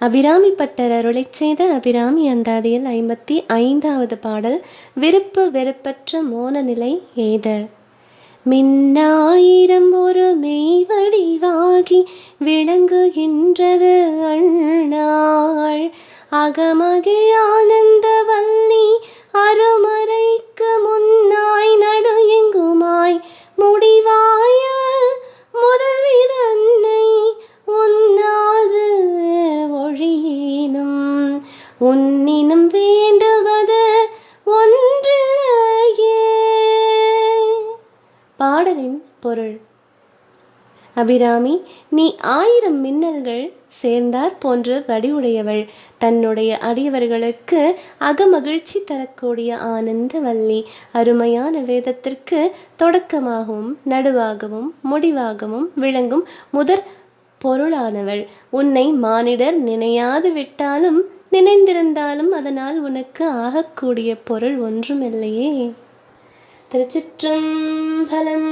Abirami butter அருளை செய்த அபிராமி அந்தாதியில் ஐம்பத்தி ஐந்தாவது பாடல் விருப்பு வெறுப்பற்ற மோன நிலை எய்த. மின்னாயிரம் ஒரு மெய்வடிவாகி விளங்குகின்றது அண்ணாள் அகமகிழ் ஆனந்த வல்லி அருமறைக்கு முன்னாய் நடு எங்குமாய் முடிவாய உன்னினும் வேண்டுவது ஒன்றிலேயே. பாடலின் பொருள். அபிராமி நீ ஆயிரம் மின்னல்கள் சேர்ந்தார் போன்று வடிவுடையவள். தன்னுடைய அடியவர்களுக்கு அகமகிழ்ச்சி தரக்கூடிய ஆனந்த வள்ளி அருமையான வேதத்திற்கு தொடக்கமாகவும் நடுவாகவும் முடிவாகவும் விளங்கும் முதற் பொருளானவள். உன்னை மானிடர் நினையாது விட்டாலும் நினைந்திருந்தாலும் அதனால் உனக்கு ஆகக்கூடிய பொருள் ஒன்றுமில்லையே. திருச்சிற்றம்பலம்